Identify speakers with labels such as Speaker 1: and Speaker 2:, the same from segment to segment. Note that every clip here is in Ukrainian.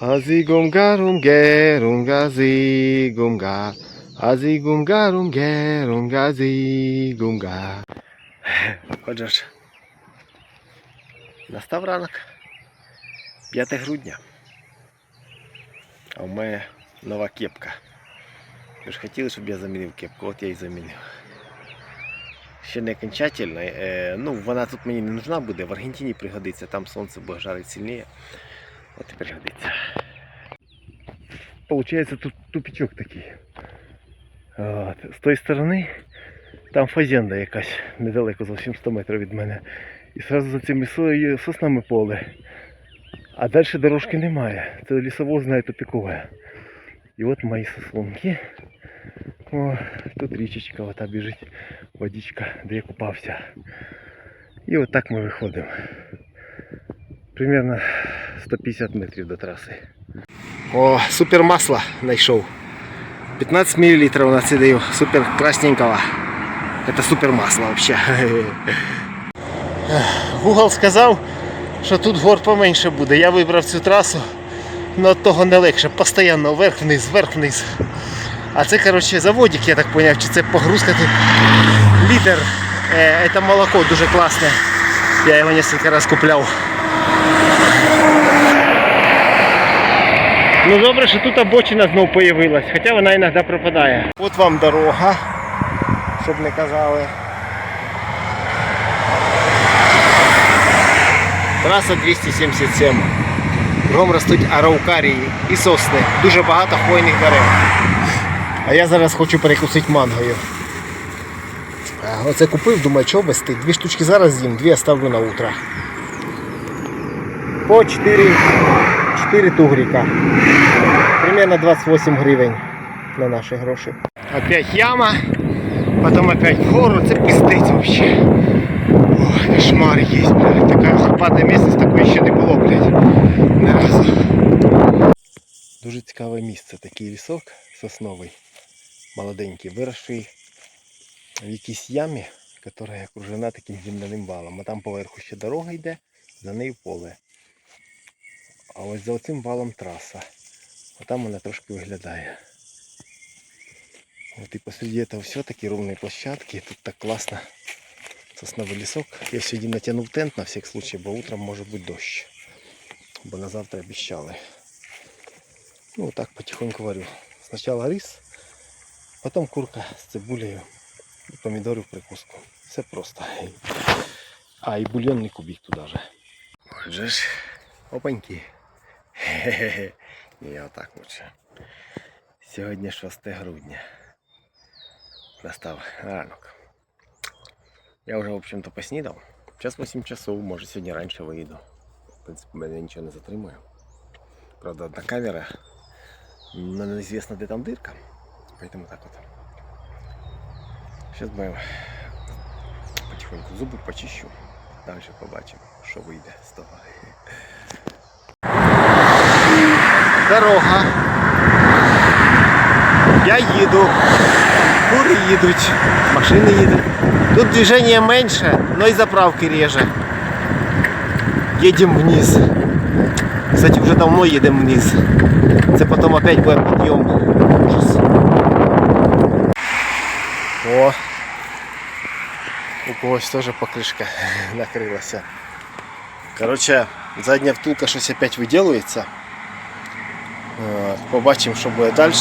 Speaker 1: Азигумга румге румга зигумга. Азигумга румге румга зигумга. Отже ж, настав ранок. 5 грудня. А в мене нова кепка. Ви ж хотіли, щоб я замінив кепку, от я і замінив. Ще не окончательно. Е, ну, вона тут мені не нужна буде, в Аргентині пригодиться, там сонце буде жарити сильніше. От і пригодиться. Получається тут тупичок такий. От. З тої сторони там фазенда якась недалеко, зовсім 100 метрів від мене. І одразу за цими соснами поле. А далі дорожки немає. Це лісовозне тупикове. І от мої сослонки. О, тут річечка ота біжить, водичка, де я купався. І отак ми виходимо. Примерно 150 метрів до траси. О, супер масло знайшов. 15 мл на це даю. Супер красненького. Это супер масло вообще. Google сказав, що тут гор поменше буде. Я вибрав цю трасу, але від того не легше. Постоянно вверх-вниз, вверх-вниз. А це, коротше, заводик, я так зрозумів, чи це погрузка тут. Літр. Е, це молоко дуже класне. Я його кілька разів купляв. Ну добре, що тут обочина знов появилась, хоча вона іноді пропадає. От вам дорога, щоб не казали. Траса 277. Кругом ростуть араукарії і сосни. Дуже багато хвойних дерев. А я зараз хочу перекусити мангою. Оце купив, думаю, чого вести. Дві штучки зараз з'їм, дві оставлю на утро. По 4, 4 тугрика. Примерно 28 гривень на наші гроші. Опять яма, потом опять гору, це пиздець вообще. Ой, кошмар есть, блядь. Така горбата місце, такої ще не було, блядь. Ні разу. Дуже цікаве місце, такий лісок сосновий, молоденький, виросший в якійсь ямі, яка окружена таким земляним валом. А там поверху ще дорога йде, за нею поле. А ось за цим валом траса. А там вона трошки виглядає. От і посреди этого все такі ровні площадки. Тут так класно. Сосновий лісок. Я сьогодні натягнув тент на всяк случай, бо утром може бути дощ. Бо на завтра обіщали. Ну так потихоньку варю. Спочатку рис, потім курка з цибулею і помідори в прикуску. Все просто. А, і бульйонний кубик туди же. Отже ж, опаньки. Хе-хе-хе. Ні, отак лучше. Сьогодні 6 грудня. Настав ранок. Я вже, в общем-то, поснідав. Зараз 8 часов, може сьогодні раніше виїду. В принципі, мене нічого не затримує. Правда, одна камера. Но неизвестно, де там дирка. Поэтому так от. Зараз будемо потихоньку зуби почищу. Далі побачимо, що вийде з того. Дорога. Я їду. Кури їдуть, машини їдуть. Тут движення менше, но і заправки реже. Їдемо вниз. Кстати, вже давно їдемо вниз. Це потім опять буде підйом. Ужас. О! У когось теж покришка накрилася. Коротше, задня втулка щось опять виділується. Е, Побачимо, що буде далі.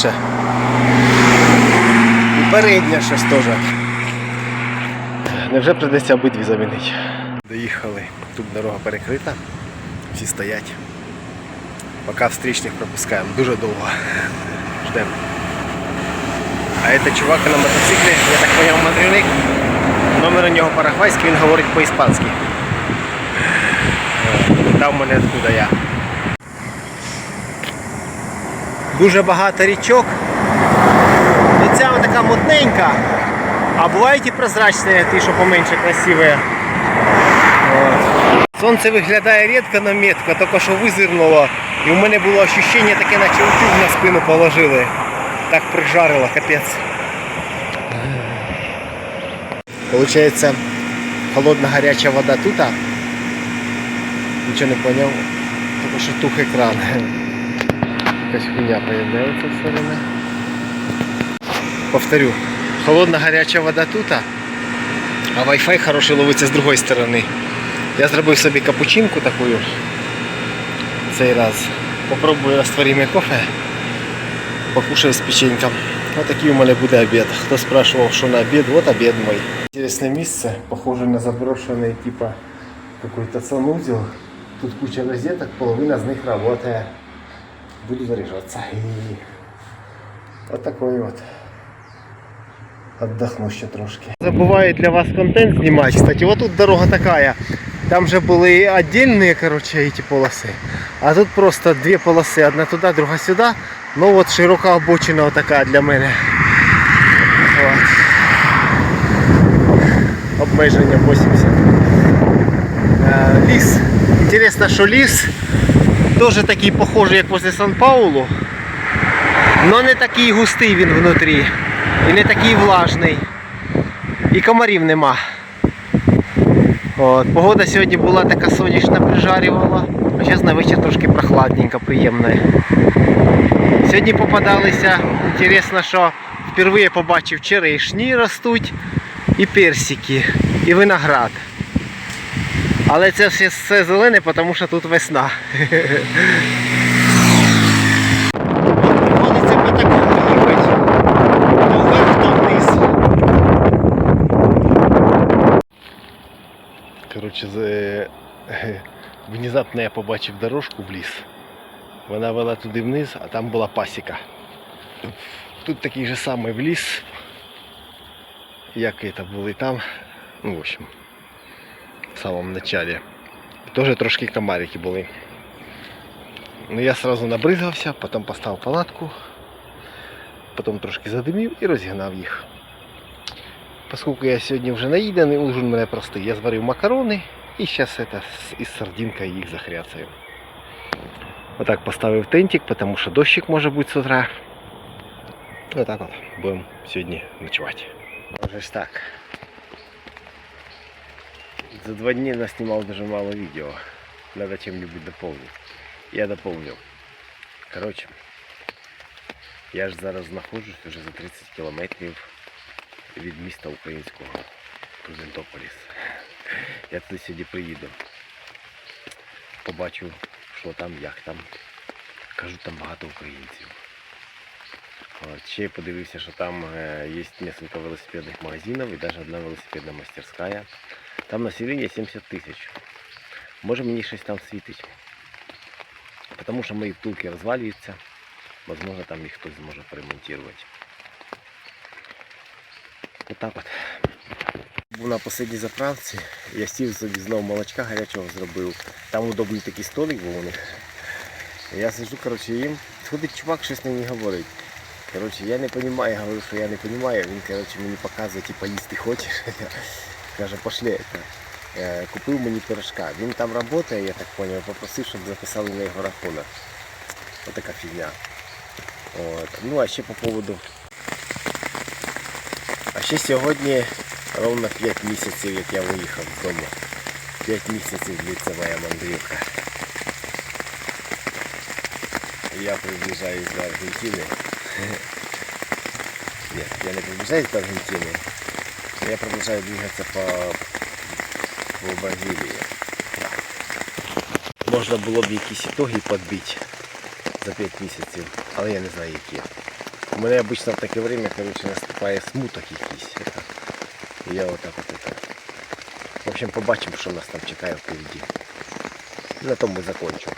Speaker 1: І передня щось теж. Невже прийдеться обидві замінити? Доїхали. Тут дорога перекрита. Всі стоять. Поки встрічних пропускаємо. Дуже довго. Ждемо. А це чувак на мотоциклі, я так поняв, мандрівник. Номер у нього парагвайський, він говорить по-іспанськи. Е, Питав мене откуда я. Дуже багато річок. Ну ця вона така мутненька. А бувають і прозрачні, ті, що поменше красиві. От. Сонце виглядає рідко, але метко, тільки що визирнуло. І в мене було відчуття таке, наче утюг на спину положили. Так прижарило, капець. Получається, холодна гаряча вода тут. Нічого не поняв. Тільки що тух екран. Якась хуйня появляється все время. Повторю, холодна гаряча вода тут, а Wi-Fi хороший ловиться з другої сторони. Я зробив собі капучинку таку цей раз. Попробую растворимый кофе. Покушаю з печеньком. Ось такий у мене буде обід. Хто спрашивав, що на обід, от обід мой. Інтересне місце, похоже на заброшений типа какой-то санузел. Тут куча розеток, половина з них работает. Буду заряжаться. И вот такой вот. Отдохну ще трошки. Забуваю для вас контент знімати. Кстати, вот тут дорога такая. Там же були отдельные, короче, эти полосы. А тут просто две полосы. Одна туда, друга сюда. Ну вот широка обочина вот такая для мене. Вот. Обмеження 80. Е, Ліс. Інтересно, що ліс теж такий похожий, як возле Сан-Паулу. Но не такий густий він внутрі. І не такий влажний. І комарів нема. От, погода сьогодні була така сонячна, прижарювала. А зараз на вечір трошки прохладненько, приємно. Сьогодні попадалися, інтересно, що вперше побачив черешні ростуть, і персики, і виноград. Але це все, все зелене, тому що тут весна. Приходиться по такому їхати. То вверх, то вниз. Коротше, з... внезапно я побачив дорожку в ліс. Вона вела туди вниз, а там була пасіка. Тут такий же самий в ліс, як це були там. Ну, в общем, в самому начале. Тоже трошки комарики були. Ну я сразу набризгався, потім поставив палатку, потім трошки задимів і розігнав їх. Поскольку я сьогодні вже наїдений, ужин у мене простий. Я зварив макарони і зараз это із сардинкою їх захряцаю. Отак поставив тентик, тому що дощик може бути з утра. Отак от будемо сьогодні ночувати. Вже ж так. За два дні наснімав дуже мало відео. Надо чим-нибудь доповнити. Я доповнив. Коротше, я ж зараз знаходжусь вже за 30 кілометрів від міста українського Прудентополіс. Я туди сьогодні приїду. Побачу, що там, як там. Кажу, там багато українців. Ще подивився, що там е, є кілька велосипедних магазинів і навіть одна велосипедна мастерська. Там населення 70 тисяч. Може мені щось там світить. Тому що мої втулки розвалюються. Возможно, там їх хтось зможе поремонтувати. Отак от. Був на останній заправці. Я сів собі знову молочка гарячого зробив. Там удобний такий столик був у них. Я сижу, коротше, їм. Ходить чувак, щось мені говорить. Коротше, я не розумію, я говорю, що я не розумію. Він коротше, мені показує, типа, їсти хочеш. Каже, пошли. это. Е, Купив мені пирожка. Він там працює, я так зрозумів, попросив, щоб записали на його рахунок. Ось така фігня. От. Ну а ще по поводу. А ще сьогодні ровно 5 місяців, як я виїхав з дому. 5 місяців длиться моя мандрівка. Я приближаюсь до Аргентини. Нет, я не приближаюсь до Аргентины. Я продолжаю двигаться по, по Бразилии. Можна було б якісь ітоги підбити за 5 місяців, але я не знаю які. У мене обычно в таке время, короче, наступає смуток якийсь. І я отак от это. В общем, побачимо, що нас там чекає впереді. На тому і закончу.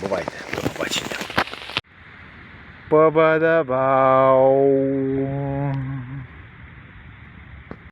Speaker 1: Бувайте, до побачення. Па-ба-да-бау.